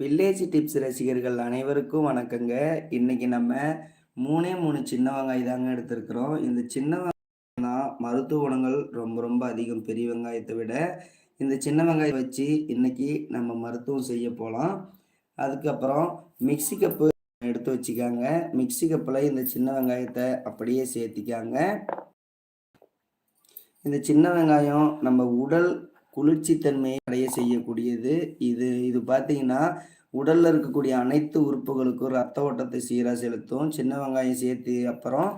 Village tips ரசிகர்கள் அனைவருக்கும் வணக்கங்க. இன்னைக்கு நம்ம மூணே மூணு சின்ன வெங்காயம் தாங்க எடுத்திருக்கிறோம். இந்த சின்ன வெங்காயம் தான் மருத்துவ குணங்கள் ரொம்ப ரொம்ப அதிகம் பெரிய வெங்காயத்தை விட. இந்த சின்ன வெங்காயம் வச்சு இன்னைக்கு நம்ம மருத்துவம் செய்ய போகலாம் அதுக்கப்புறம் மிக்ஸி கப்பு எடுத்து வச்சுக்காங்க. மிக்ஸி கப்பில் இந்த சின்ன வெங்காயத்தை அப்படியே சேர்த்திக்காங்க. இந்த சின்ன வெங்காயம் நம்ம உடல் குளிர்ச்சித்தன்மையை அடைய செய்யக்கூடியது. இது இது பார்த்தீங்கன்னா உடல்ல இருக்கக்கூடிய அனைத்து உறுப்புகளுக்கும் ரத்த ஓட்டத்தை சீராக செலுத்தும். சின்ன வெங்காயம் சேர்த்து அப்புறம்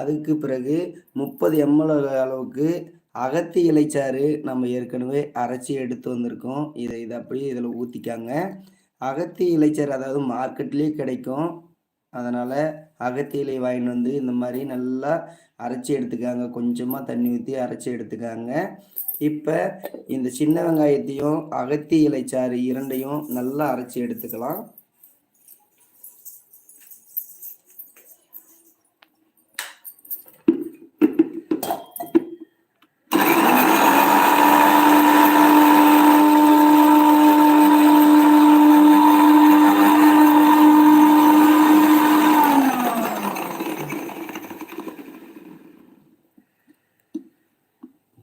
அதுக்கு பிறகு முப்பது எம்எல் அளவுக்கு அகத்தி இலைச்சாறு நம்ம ஏற்கனவே அரைச்சி எடுத்து வந்திருக்கோம். இதை இதை அப்படியே இதில் ஊற்றிக்காங்க அகத்தி இலைச்சாறு அதாவது மார்க்கெட்லேயே கிடைக்கும். அதனால் அகத்தி இலை வாங்கிட்டு வந்து இந்த மாதிரி நல்லா அரைச்சி எடுத்துக்காங்க. கொஞ்சமாக தண்ணி ஊற்றி அரைச்சி எடுத்துக்காங்க. இப்போ இந்த சின்ன வெங்காயத்தையும் அகத்தி இலைச்சாறு இரண்டையும் நல்லா அரைச்சி எடுத்துக்கலாம்.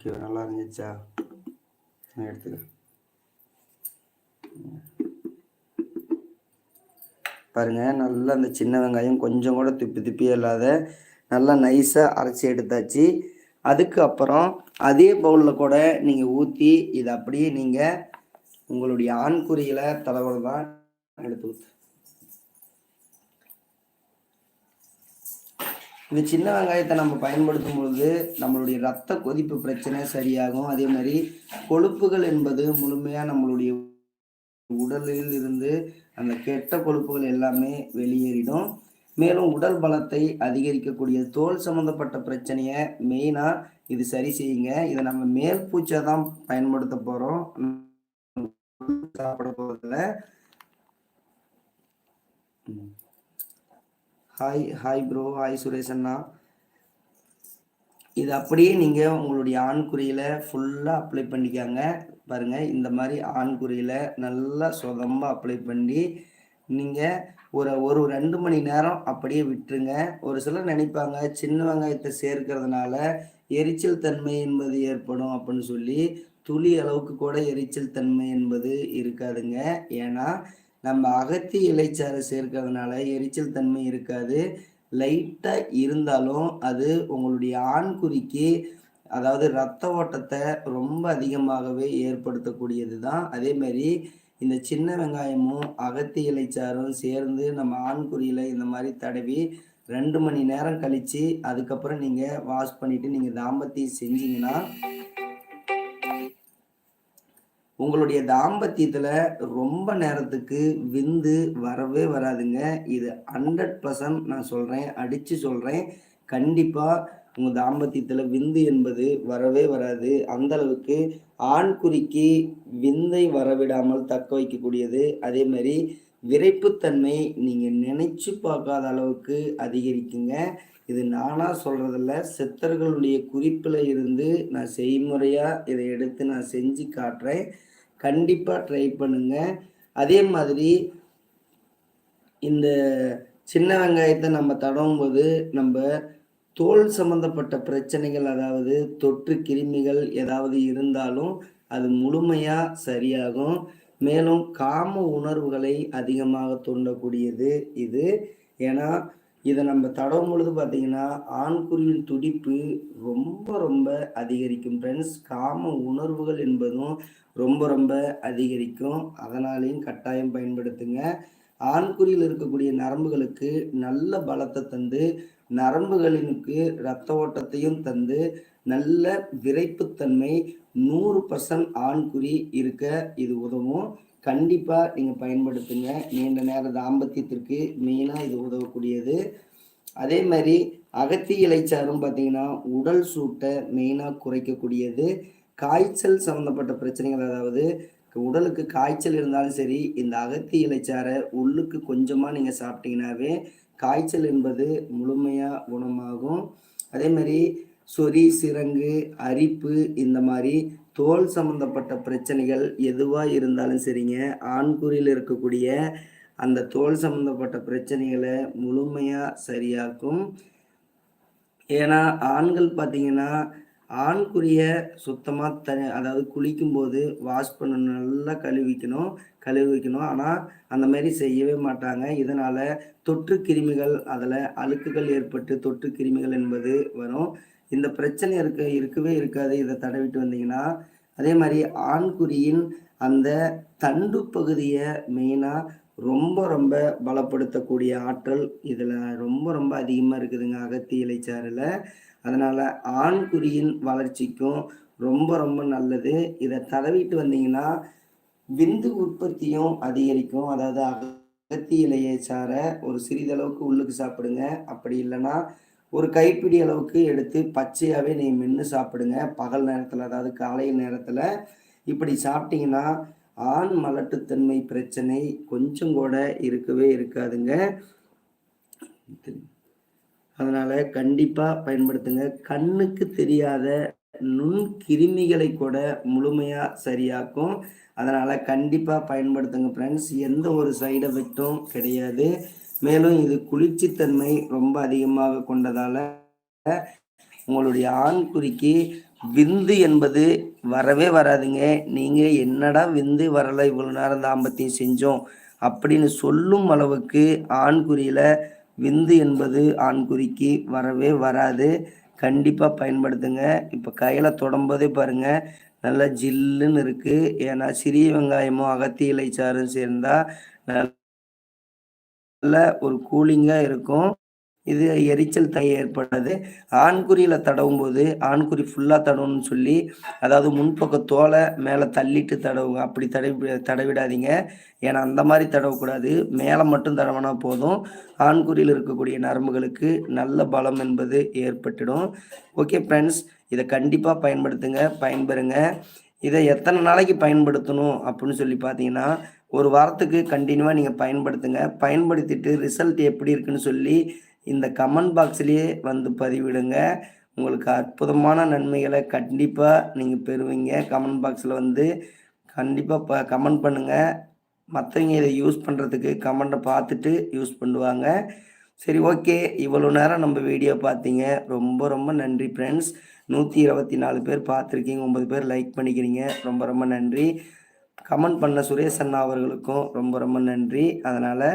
ஓகே நல்லா இருந்துச்சா? நான் எடுத்துக்கிறேன். பாருங்கள் நல்லா அந்த சின்ன வெங்காயம் கொஞ்சம் கூட திப்பி திப்பி இல்லாத நல்லா நைஸாக அரைச்சி எடுத்தாச்சு. அதுக்கப்புறம் அதே பவுலில் கூட நீங்கள் ஊற்றி இதை அப்படியே நீங்கள் உங்களுடைய ஆண்குறியில் தலைவர் தான் எடுத்து ஊற்று இந்த சின்ன வெங்காயத்தை நம்ம பயன்படுத்தும் பொழுது நம்மளுடைய ரத்த கொதிப்பு பிரச்சனை சரியாகும். அதே மாதிரி கொழுப்புகள் என்பது முழுமையாக நம்மளுடைய உடலில் இருந்து அந்த கெட்ட கொழுப்புகள் எல்லாமே வெளியேறிடும். மேலும் உடல் பலத்தை அதிகரிக்கக்கூடிய தோல் சம்பந்தப்பட்ட பிரச்சனையை மெயினாக இது சரி செய்யுங்க. இதை நம்ம மேல் பூச்சை தான் பயன்படுத்த போகிறோம் சாப்பிட போகிறதில்ல hi hi bro hi Suresh அண்ணா. இது அப்படியே நீங்கள் உங்களுடைய ஆண்குறியில் ஃபுல்லாக அப்ளை பண்ணிக்காங்க. பாருங்கள் இந்த மாதிரி ஆண்குறியில் நல்லா சுதமாக அப்ளை பண்ணி நீங்கள் ஒரு ஒரு ரெண்டு மணி நேரம் அப்படியே விட்டுருங்க. ஒரு சிலர் நினைப்பாங்க சின்ன வெங்காயத்தை சேர்க்கறதுனால எரிச்சல் தன்மை என்பது ஏற்படும் அப்படின்னு சொல்லி துளி அளவுக்கு கூட எரிச்சல் தன்மை என்பது இருக்காதுங்க. ஏன்னா நம்ம அகத்தி இலைச்சாறு சேர்க்கறதுனால எரிச்சல் தன்மை இருக்காது. லைட்டாக இருந்தாலும் அது உங்களுடைய ஆண்குறிக்கு அதாவது ரத்த ஓட்டத்தை ரொம்ப அதிகமாகவே ஏற்படுத்தக்கூடியது தான் அதே மாதிரி இந்த சின்ன வெங்காயமும் அகத்தி இலைச்சாரும் சேர்ந்து நம்ம ஆண்குறியில் இந்த மாதிரி தடவி ரெண்டு மணி நேரம் கழித்து அதுக்கப்புறம் நீங்கள் வாஷ் பண்ணிவிட்டு நீங்கள் தாம்பத்தியம் செஞ்சீங்கன்னா உங்களுடைய தாம்பத்தியத்தில் ரொம்ப நேரத்துக்கு விந்து வரவே வராதுங்க. இது ஹண்ட்ரட் பர்சன்ட் நான் சொல்கிறேன் அடித்து சொல்கிறேன் கண்டிப்பாக உங்கள் தாம்பத்தியத்தில் விந்து என்பது வரவே வராது. அந்த அளவுக்கு ஆண்குறிக்கு விந்தை வரவிடாமல் தக்க வைக்கக்கூடியது. அதே மாதிரி விரைப்புத்தன்மை நீங்கள் நினைச்சு பார்க்காத அளவுக்கு அதிகரிக்குங்க. இது நானாக சொல்கிறதில்ல சித்தர்களுடைய குறிப்பில் இருந்து நான் செய்முறையாக இதை எடுத்து நான் செஞ்சு காட்டுறேன். கண்டிப்பாக ட்ரை பண்ணுங்க. அதே மாதிரி இந்த சின்ன வெங்காயத்தை நம்ம தடவும் போது நம்ம தோல் சம்பந்தப்பட்ட பிரச்சனைகள் அதாவது தொற்று கிருமிகள் ஏதாவது இருந்தாலும் அது முழுமையாக சரியாகும். மேலும் காம உணர்வுகளை அதிகமாக தூண்டக்கூடியது இது. ஏன்னா இதை நம்ம தடவும் பொழுது பார்த்தீங்கன்னா ஆண்குறியின் துடிப்பு ரொம்ப ரொம்ப அதிகரிக்கும். ஃப்ரெண்ட்ஸ் காம உணர்வுகள் என்பதும் ரொம்ப ரொம்ப அதிகரிக்கும். அதனாலையும் கட்டாயம் பயன்படுத்துங்க. ஆண்குறியில் இருக்கக்கூடிய நரம்புகளுக்கு நல்ல பலத்தை தந்து நரம்புகளினுக்கு இரத்த ஓட்டத்தையும் தந்து நல்ல விரைப்புத்தன்மை நூறு பர்சன்ட் ஆண்குறி இருக்க இது உதவும். கண்டிப்பாக நீங்கள் பயன்படுத்துங்க. நீண்ட நேர தாம்பத்தியத்திற்கு மெயினாக இது உதவக்கூடியது. அதே மாதிரி அகத்தி இலைச்சாரும் பார்த்தீங்கன்னா உடல் சூட்டை மெயினாக குறைக்கக்கூடியது. காய்ச்சல் சம்மந்தப்பட்ட பிரச்சனைகள் அதாவது உடலுக்கு காய்ச்சல் இருந்தாலும் சரி இந்த அகத்தி இலைச்சாரை உள்ளுக்கு கொஞ்சமாக நீங்கள் சாப்பிட்டீங்கன்னாவே காய்ச்சல் என்பது முழுமையாக குணமாகும். அதே மாதிரி சொறி சிரங்கு அரிப்பு இந்த மாதிரி தோல் சம்மந்தப்பட்ட பிரச்சனைகள் எதுவாக இருந்தாலும் சரிங்க. ஆண்குறியில் இருக்கக்கூடிய அந்த தோல் சம்மந்தப்பட்ட பிரச்சனைகளை முழுமையாக சரியாக்கும். ஏன்னா ஆண்கள் பார்த்தீங்கன்னா ஆண்குறிய சுத்தமாக த அதாவது குளிக்கும்போது வாஷ் பண்ணணும் நல்லா கழுவிக்கணும் கழுவிக்கணும். ஆனால் அந்த மாதிரி செய்யவே மாட்டாங்க. இதனால் தொற்று கிருமிகள் அதில் அழுக்குகள் ஏற்பட்டு தொற்று கிருமிகள் என்பது வரும். இந்த பிரச்சனை இருக்க இருக்கவே இருக்காது. இதை தடவிட்டு வந்தீங்கன்னா அதே மாதிரி ஆண்குறியின் அந்த தண்டு பகுதியை மெயினாக ரொம்ப ரொம்ப பலப்படுத்தக்கூடிய ஆற்றல் இதில் ரொம்ப ரொம்ப அதிகமாக இருக்குதுங்க அகத்தி இலைச்சாறில் அதனால் ஆண்குறியின் வளர்ச்சிக்கும் ரொம்ப ரொம்ப நல்லது. இதை தடவிட்டு வந்தீங்கன்னா விந்து உற்பத்தியும் அதிகரிக்கும். அதாவது அகத்தி இலையை சார ஒரு சிறிதளவுக்கு உள்ளுக்கு சாப்பிடுங்க. அப்படி இல்லைன்னா ஒரு கைப்பிடி அளவுக்கு எடுத்து பச்சையாகவே நீ மென்று சாப்பிடுங்க. பகல் நேரத்தில் அதாவது காலை நேரத்தில் இப்படி சாப்பிட்டீங்கன்னா ஆண் மலட்டுத்தன்மை பிரச்சனை கொஞ்சம் கூட இருக்கவே இருக்காதுங்க. அதனால் கண்டிப்பாக பயன்படுத்துங்க. கண்ணுக்கு தெரியாத நுண் கிருமிகளை கூட முழுமையாக சரியாக்கும். அதனால் கண்டிப்பாக பயன்படுத்துங்க ஃப்ரெண்ட்ஸ் எந்த ஒரு சைடு எஃபெக்டும் கிடையாது. மேலும் இது குளிர்ச்சித்தன்மை ரொம்ப அதிகமாக கொண்டதால் உங்களுடைய ஆண்குறிக்கு விந்து என்பது வரவே வராதுங்க. நீங்கள் என்னடா விந்து வரலை இவ்வளோ நேரம் தாம்பத்தியம் செஞ்சோம் அப்படின்னு சொல்லும் அளவுக்கு ஆண்குறியில் விந்து என்பது ஆண்குறிக்கு வரவே வராது. கண்டிப்பாக பயன்படுத்துங்க. இப்போ கையில் தொடம்போதே பாருங்கள் நல்லா ஜில்லுன்னு இருக்குது ஏன்னா சிறிய வெங்காயமும் அகத்தி சாறும் சேர்ந்தால் நல்ல ஒரு கூலிங்காக இருக்கும். இது எரிச்சல் தை ஏற்படாது. ஆண்குறியில் தடவும் போது ஆண்குறி ஃபுல்லாக தடவும்னு சொல்லி அதாவது முன்பக்க தோலை மேலே தள்ளிட்டு தடவுங்க. அப்படி தடவி தடவிடாதீங்க. ஏன்னா அந்த மாதிரி தடவக்கூடாது. மேலே மட்டும் தடவினா போதும். ஆண்குறியில் இருக்கக்கூடிய நரம்புகளுக்கு நல்ல பலம் என்பது ஏற்பட்டுடும். ஓகே ஃப்ரெண்ட்ஸ் இதை கண்டிப்பாக பயன்படுத்துங்க. பயன்பெறுங்க. இதை எத்தனை நாளைக்கு பயன்படுத்தணும் அப்படின்னு சொல்லி பார்த்தீங்கன்னா ஒரு வாரத்துக்கு கண்டினியூவாக நீங்கள் பயன்படுத்துங்க. பயன்படுத்திட்டு ரிசல்ட் எப்படி இருக்குன்னு சொல்லி இந்த கமெண்ட் பாக்ஸ்லேயே வந்து பதிவிடுங்க. உங்களுக்கு அற்புதமான நன்மைகளை கண்டிப்பாக நீங்கள் பெறுவீங்க. கமெண்ட் பாக்ஸில் வந்து கண்டிப்பாக ப கமெண்ட் பண்ணுங்கள் மற்றவங்க இதை யூஸ் பண்ணுறதுக்கு கமெண்ட்டை பார்த்துட்டு யூஸ் பண்ணுவாங்க. சரி ஓகே. இவ்வளோ நேரம் நம்ம வீடியோ பார்த்தீங்க. ரொம்ப ரொம்ப நன்றி ஃப்ரெண்ட்ஸ் நூற்றி இருபத்தி நாலு பேர் பார்த்துருக்கீங்க. ஒம்பது பேர் லைக் பண்ணிக்கிறீங்க. ரொம்ப ரொம்ப நன்றி. கமெண்ட் பண்ண சுரேஷ் அண்ணா அவர்களுக்கும் ரொம்ப ரொம்ப நன்றி. அதனால்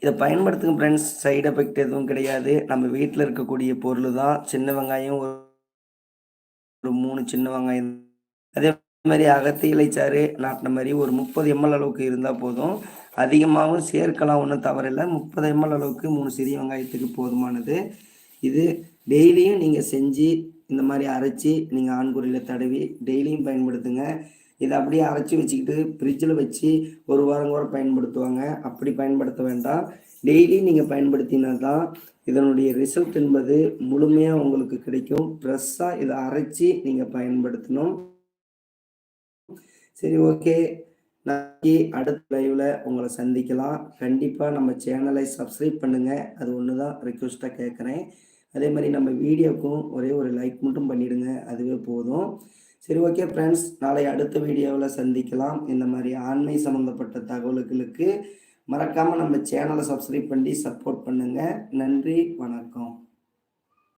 இதை பயன்படுத்துங்க ஃப்ரெண்ட்ஸ் சைடு எஃபெக்ட் எதுவும் கிடையாது. நம்ம வீட்டில் இருக்கக்கூடிய பொருள் தான். சின்ன வெங்காயம் ஒரு மூணு சின்ன வெங்காயம். அதே மாதிரி அகத்து இலைச்சாறு நாட்டின மாதிரி ஒரு முப்பது எம்எல் அளவுக்கு இருந்தால் போதும். அதிகமாகவும் சேர்க்கலாம். ஒன்றும் தவறில்லை. முப்பது எம்எல் அளவுக்கு மூணு சிறிய வெங்காயத்துக்கு போதுமானது. இது டெய்லியும் நீங்கள் செஞ்சு இந்த மாதிரி அரைச்சி நீங்கள் ஆண்குறியில் தடவி டெய்லியும் பயன்படுத்துங்க. இதை அப்படியே அரைச்சி வச்சுக்கிட்டு ஃப்ரிட்ஜில் வச்சு ஒரு வாரம் கூட பயன்படுத்துவாங்க. அப்படி பயன்படுத்த வேண்டாம். டெய்லி நீங்கள் பயன்படுத்தினா தான் இதனுடைய ரிசல்ட் என்பது முழுமையாக உங்களுக்கு கிடைக்கும். ஃப்ரெஷ்ஷாக இதை அரைச்சி நீங்கள் பயன்படுத்தணும். சரி ஓகே நாளைக்கு அடுத்த லைவில் உங்களை சந்திக்கலாம். கண்டிப்பாக நம்ம சேனலை சப்ஸ்கிரைப் பண்ணுங்கள் அது ஒன்று தான் ரிக்வஸ்ட்டாக கேட்குறேன் அதே மாதிரி நம்ம வீடியோக்கும் ஒரே ஒரு லைக் மட்டும் பண்ணிவிடுங்க அதுவே போதும். சரி ஓகே ஃப்ரெண்ட்ஸ் நாளை அடுத்த வீடியோவில் சந்திக்கலாம். இந்த மாதிரி ஆண்மை சம்மந்தப்பட்ட தகவல்களுக்கு மறக்காமல் நம்ம சேனலை சப்ஸ்கிரைப் பண்ணி சப்போர்ட் பண்ணுங்கள் நன்றி வணக்கம்.